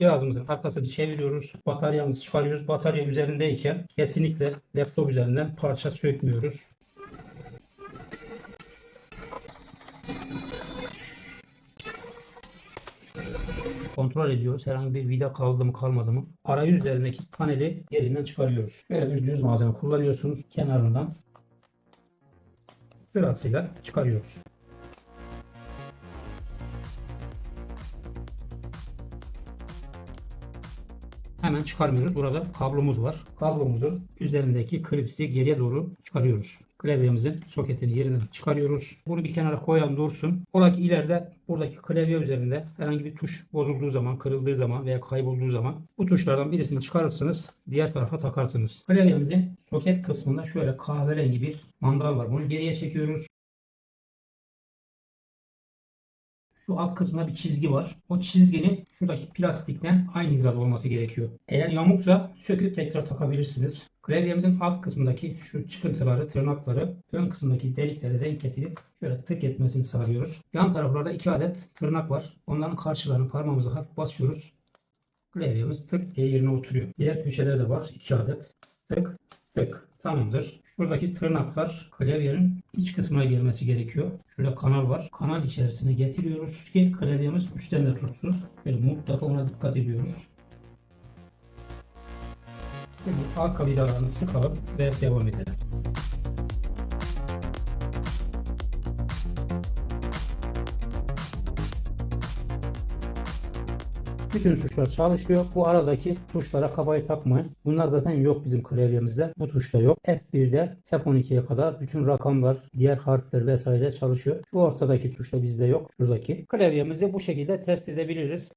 Cihazımızın arkasını çeviriyoruz. Bataryamızı çıkarıyoruz. Batarya üzerindeyken kesinlikle laptop üzerinden parça sökmüyoruz. kontrol ediyoruz. Herhangi bir vida kaldı mı kalmadı mı? Arayüz üzerindeki paneli yerinden çıkarıyoruz. Böyle bir düz malzeme kullanıyorsunuz. Kenarından sırasıyla çıkarıyoruz. Hemen çıkarmıyoruz. Burada kablomuz var. Kablomuzun üzerindeki klipsi geriye doğru çıkarıyoruz. Klavyemizin soketini yerinden çıkarıyoruz. Bunu bir kenara koyalım dursun. Ola ki ileride buradaki klavye üzerinde herhangi bir tuş bozulduğu zaman, kırıldığı zaman veya kaybolduğu zaman bu tuşlardan birisini çıkarırsınız. Diğer tarafa takarsınız. Klavyemizin soket kısmında şöyle kahverengi bir mandal var. Bunu geriye çekiyoruz. Şu alt kısmına bir çizgi var. O çizginin şuradaki plastikten aynı hizada olması gerekiyor. Eğer yamuksa söküp tekrar takabilirsiniz. Klavyemizin alt kısmındaki şu çıkıntıları, tırnakları ön kısmındaki deliklere denk getirip şöyle tık etmesini sağlıyoruz. Yan taraflarda iki adet tırnak var. Onların karşılarını parmağımıza hafif basıyoruz. Klavyemiz tık diye yerine oturuyor. Diğer köşeler de var. iki adet. Tık tık. Tamamdır. Şuradaki tırnaklar klavyenin iç kısmına gelmesi gerekiyor. Şurada kanal var. Kanal içerisine getiriyoruz ki klavyemiz üstten de tutsun. Böyle mutlaka ona dikkat ediyoruz. Şimdi arka vidalarını sıkalım ve devam edelim. Bütün tuşlar çalışıyor. Bu aradaki tuşlara kafayı takmayın. Bunlar zaten yok bizim klavyemizde. Bu tuşta yok. F1'de F12'ye kadar bütün rakamlar, diğer harfler vesaire çalışıyor. Şu ortadaki tuşta bizde yok. Şuradaki. Klavyemizi bu şekilde test edebiliriz.